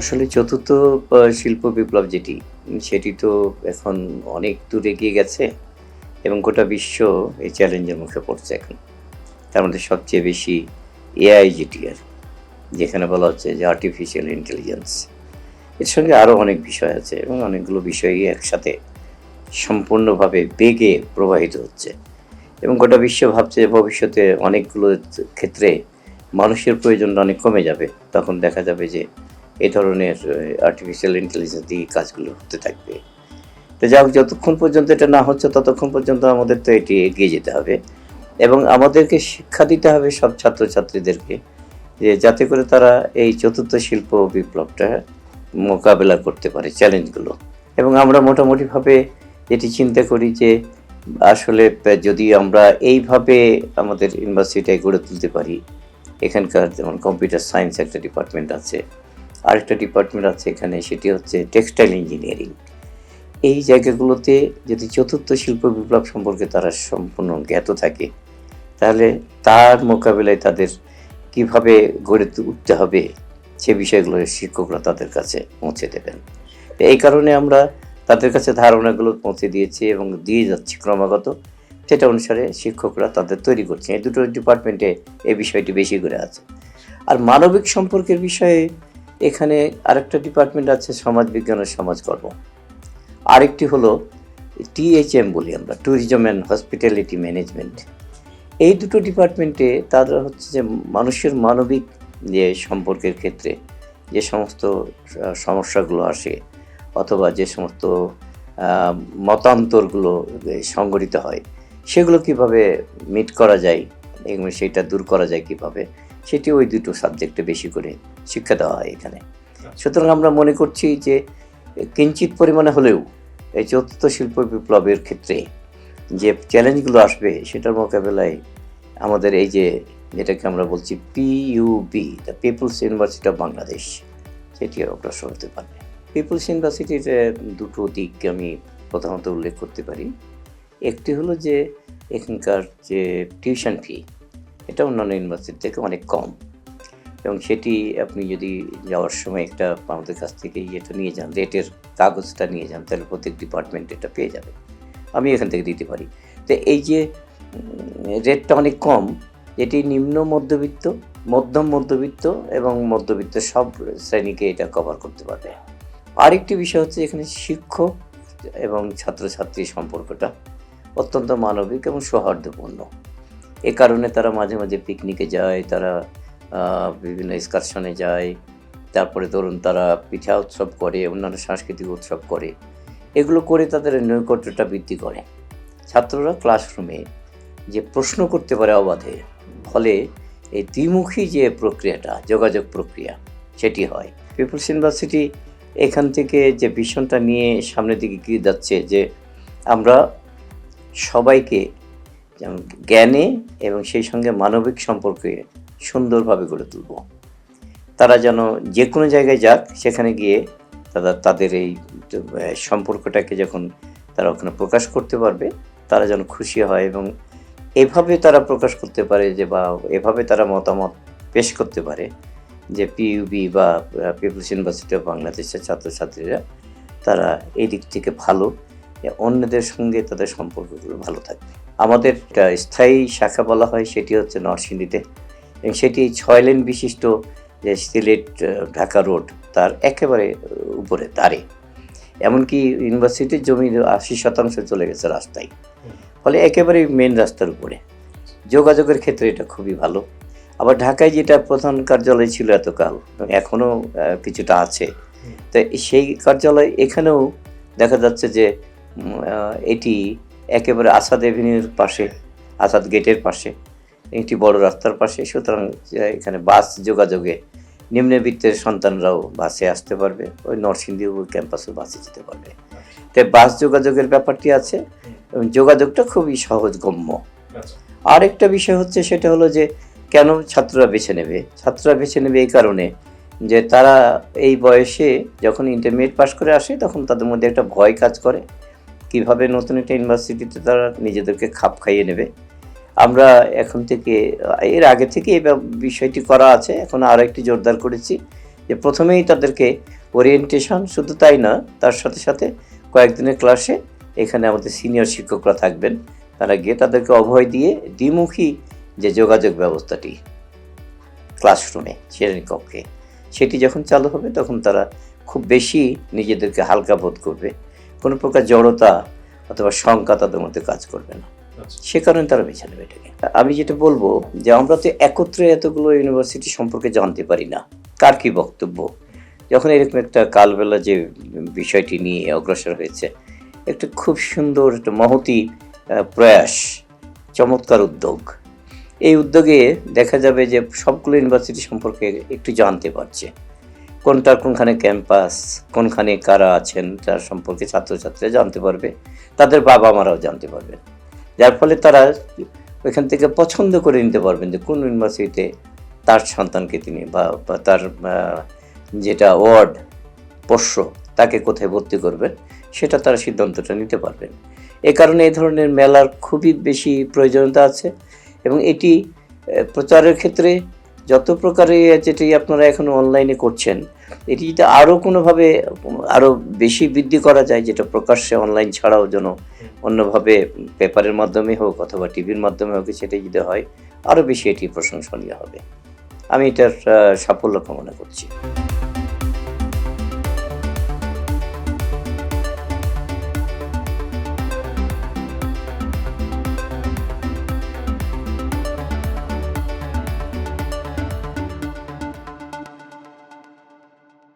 আসলে চতুর্থ শিল্প বিপ্লব যেটি, সেটি তো এখন অনেক দূর এগিয়ে গেছে এবং গোটা বিশ্ব এই চ্যালেঞ্জের মুখে পড়ছে এখন। তার মধ্যে সবচেয়ে বেশি এআই যেটি আর, যেখানে বলা হচ্ছে যে আর্টিফিশিয়াল ইন্টেলিজেন্স এর সঙ্গে আরও অনেক বিষয় আছে এবং অনেকগুলো বিষয়ই একসাথে সম্পূর্ণভাবে বেগে প্রবাহিত হচ্ছে। এবং গোটা বিশ্ব ভাবছে ভবিষ্যতে অনেকগুলো ক্ষেত্রে মানুষের প্রয়োজনটা অনেক কমে যাবে। তখন দেখা যাবে যে এই ধরনের আর্টিফিশিয়াল ইন্টেলিজেন্স দিয়ে কাজগুলো হতে থাকবে। তো যাই হোক, যতক্ষণ পর্যন্ত এটা না হচ্ছে, ততক্ষণ পর্যন্ত আমাদের তো এটি এগিয়ে যেতে হবে। এবং আমাদেরকে শিক্ষা দিতে হবে সব ছাত্রছাত্রীদেরকে যে যাতে করে তারা এই চতুর্থ শিল্প বিপ্লবটা মোকাবেলা করতে পারে চ্যালেঞ্জগুলো। এবং আমরা মোটামুটিভাবে এটি চিন্তা করি যে আসলে যদি আমরা এইভাবে আমাদের ইউনিভার্সিটিটায় গড়ে তুলতে পারি, এখানকার যেমন কম্পিউটার সায়েন্স একটা ডিপার্টমেন্ট আছে আরেকটা ডিপার্টমেন্ট আছে এখানে, সেটি হচ্ছে টেক্সটাইল ইঞ্জিনিয়ারিং এই জায়গাগুলোতে যদি চতুর্থ শিল্প বিপ্লব সম্পর্কে তারা সম্পূর্ণ জ্ঞাত থাকে, তাহলে তার মোকাবিলায় তাদের কীভাবে গড়ে উঠতে হবে, সে বিষয়গুলো শিক্ষকরা তাদের কাছে পৌঁছে দেবেন। এই কারণে আমরা তাদের কাছে ধারণাগুলো পৌঁছে দিয়েছি এবং দিয়ে যাচ্ছি ক্রমাগত। সেটা অনুসারে শিক্ষকরা তাদের তৈরি করছে এই দুটো ডিপার্টমেন্টে এই বিষয়টি বেশি করে আছে। আর মানবিক সম্পর্কের বিষয়ে এখানে আরেকটা ডিপার্টমেন্ট আছে, সমাজ বিজ্ঞান ও সমাজকর্ম আরেকটি হলো টিএইচএম বলি আমরা ট্যুরিজম অ্যান্ড হসপিটালিটি ম্যানেজমেন্ট এই দুটো ডিপার্টমেন্টে তারা হচ্ছে যে মানুষের মানবিক যে সম্পর্কের ক্ষেত্রে যে সমস্ত সমস্যাগুলো আসে, অথবা যে সমস্ত মতান্তরগুলো সংগঠিত হয়, সেগুলো কীভাবে মিট করা যায়, এবং সেটা দূর করা যায় কীভাবে সেটি ওই দুটো সাবজেক্টে বেশি করে শিক্ষা দেওয়া হয় এখানে। সুতরাং আমরা মনে করছি যে কিঞ্চিত পরিমাণে হলেও এই চতুর্থ শিল্প বিপ্লবের ক্ষেত্রে যে চ্যালেঞ্জগুলো আসবে সেটার মোকাবেলায় আমাদের এই যে যেটাকে আমরা বলছি PUB the People's University of Bangladesh সেটি অগ্রসর হতে পারবে পিপুলস ইউনিভার্সিটির দুটো দিক আমি প্রধানত উল্লেখ করতে পারি। একটি হলো যে এখানকার যে টিউশন ফি এটা অন্যান্য ইউনিভার্সিটি থেকে অনেক কম। এবং সেটি আপনি যদি যাওয়ার সময় একটা আমাদের কাছ থেকে ইয়েটা নিয়ে যান রেটের কাগজটা নিয়ে যান, তাহলে প্রত্যেক ডিপার্টমেন্ট এটা পেয়ে যাবে। আমি এখান থেকে দিতে পারি। তো এই যে রেটটা অনেক কম, এটি নিম্ন মধ্যবিত্ত, মধ্যম মধ্যবিত্ত এবং মধ্যবিত্ত সব শ্রেণীকে এটা কভার করতে পারবে। আরেকটি বিষয় হচ্ছে এখানে শিক্ষক এবং ছাত্রছাত্রী সম্পর্কটা অত্যন্ত মানবিক এবং সৌহার্দ্যপূর্ণ। এ কারণে তারা মাঝে মাঝে পিকনিকে যায়, তারা বিভিন্ন এক্সকারশনে যায়। তারপরে ধরুন তারা পিঠা উৎসব করে, অন্যান্য সাংস্কৃতিক উৎসব করে। এগুলো করে তাদের নৈকট্যটা বৃদ্ধি করে। ছাত্ররা ক্লাসরুমে যে প্রশ্ন করতে পারে অবাধে, ফলে এই দ্বিমুখী যে প্রক্রিয়াটা, যোগাযোগ প্রক্রিয়া, সেটি হয়। পিপুলস ইউনিভার্সিটি এখান থেকে যে ভিশনটা নিয়ে সামনের দিকে গিয়ে যাচ্ছে যে আমরা সবাইকে যেমন জ্ঞানে এবং সেই সঙ্গে মানবিক সম্পর্কে সুন্দরভাবে গড়ে তুলব। তারা যেন যে কোনো জায়গায় যাক, সেখানে গিয়ে তারা তাদের এই সম্পর্কটাকে যখন তারা ওখানে প্রকাশ করতে পারবে, তারা যেন খুশি হয় এবং এভাবে তারা প্রকাশ করতে পারে যে, বা এভাবে তারা মতামত পেশ করতে পারে যে পিইউবি বা পিপুলস ইউনিভার্সিটি অফ বাংলাদেশের ছাত্রছাত্রীরা তারা এই দিক থেকে ভালো অন্যদের সঙ্গে তাদের সম্পর্কগুলো ভালো থাকবে। আমাদের স্থায়ী শাখা বলা হয়, সেটি হচ্ছে নরসিংদীতে। এবং সেটি ছয় লেন বিশিষ্ট যে সিলেট ঢাকা রোড, তার একেবারে উপরে, তারে। এমনকি ইউনিভার্সিটির জমি আশি শতাংশ চলে গেছে রাস্তায়। ফলে একেবারে মেন রাস্তার উপরে। যোগাযোগের ক্ষেত্রে এটা খুবই ভালো। আবার ঢাকায় যেটা প্রধান কার্যালয় ছিল এতকাল, এখনও কিছুটা আছে। তো সেই কার্যালয় এখানেও দেখা যাচ্ছে যে এটি একেবারে আসাদ এভিনিউর পাশে আসাদ গেটের পাশে একটি বড় রাস্তার পাশে। সুতরাং এখানে বাস যোগাযোগে নিম্নবিত্তের সন্তানরাও বাসে আসতে পারবে ওই নরসিংদী ক্যাম্পাসও বাসে যেতে পারবে। তাই বাস যোগাযোগের ব্যাপারটি আছে এবং যোগাযোগটা খুবই সহজগম্য। আরেকটা বিষয় হচ্ছে সেটা হলো যে কেন ছাত্ররা বেছে নেবে? ছাত্ররা বেছে নেবে এই কারণে যে তারা এই বয়সে যখন ইন্টারমিডিয়েট পাশ করে আসে তখন তাদের মধ্যে একটা ভয় কাজ করে। কীভাবে নতুন একটা ইউনিভার্সিটিতে তারা নিজেদেরকে খাপ খাইয়ে নেবে। আমরা এখন থেকে, এর আগে থেকে এই বিষয়টি করা আছে। এখন আরও একটি জোরদার করেছি যে প্রথমেই তাদেরকে ওরিয়েন্টেশন শুধু তাই না, তার সাথে সাথে কয়েকদিনের ক্লাসে এখানে আমাদের সিনিয়র শিক্ষকরা থাকবেন। তারা গিয়ে তাদেরকে অভয় দিয়ে দ্বিমুখী যে যোগাযোগ ব্যবস্থাটি ক্লাসরুমে শ্রেণীকক্ষে, সেটি যখন চালু হবে তখন তারা খুব বেশি নিজেদেরকে হালকা বোধ করবে। কোনো প্রকার জড়তা অথবা শঙ্কা তাদের মধ্যে কাজ করবে না। আচ্ছা। সে কারণে তারা বেছে নেবে এটাকে। আমি যেটা বলব যে আমরা তো একত্রে এতগুলো ইউনিভার্সিটি সম্পর্কে জানতে পারি না। কার কি বক্তব্য? যখন এরকম একটা কালবেলা যে বিষয়টি নিয়ে অগ্রসর হয়েছে একটা খুব সুন্দর একটা মহতি প্রয়াস চমৎকার উদ্যোগ। এই উদ্যোগে দেখা যাবে যে সবগুলো ইউনিভার্সিটি সম্পর্কে একটু জানতে পারছে। কোনটার কোনখানে ক্যাম্পাস, কোনখানে কারা আছেন, তার সম্পর্কে ছাত্রছাত্রীরা জানতে পারবে, তাদের বাবা মারাও জানতে পারবে। যার ফলে তারা ওইখান থেকে পছন্দ করে নিতে পারবেন যে কোন ইউনিভার্সিটিতে তার সন্তানকে তিনি বা তার যেটা ওয়ার্ড, পোষ্য, তাকে কোথায় ভর্তি করবেন, সেটা তারা সিদ্ধান্তটা নিতে পারবেন। এ কারণে এই ধরনের মেলার খুবই বেশি প্রয়োজনীয়তা আছে এবং এটি প্রচারের ক্ষেত্রে যত প্রকারে যেটি আপনারা এখন অনলাইনে করছেন এটি যদি আরও কোনোভাবে আরও বেশি বৃদ্ধি করা যায় যেটা প্রকাশ্যে অনলাইন ছাড়াও যেন অন্যভাবে পেপারের মাধ্যমে হোক অথবা টিভির মাধ্যমে হোক সেটা যদি হয় আরও বেশি এটি প্রশংসনীয় হবে। আমি এটার সাফল্য কামনা করছি।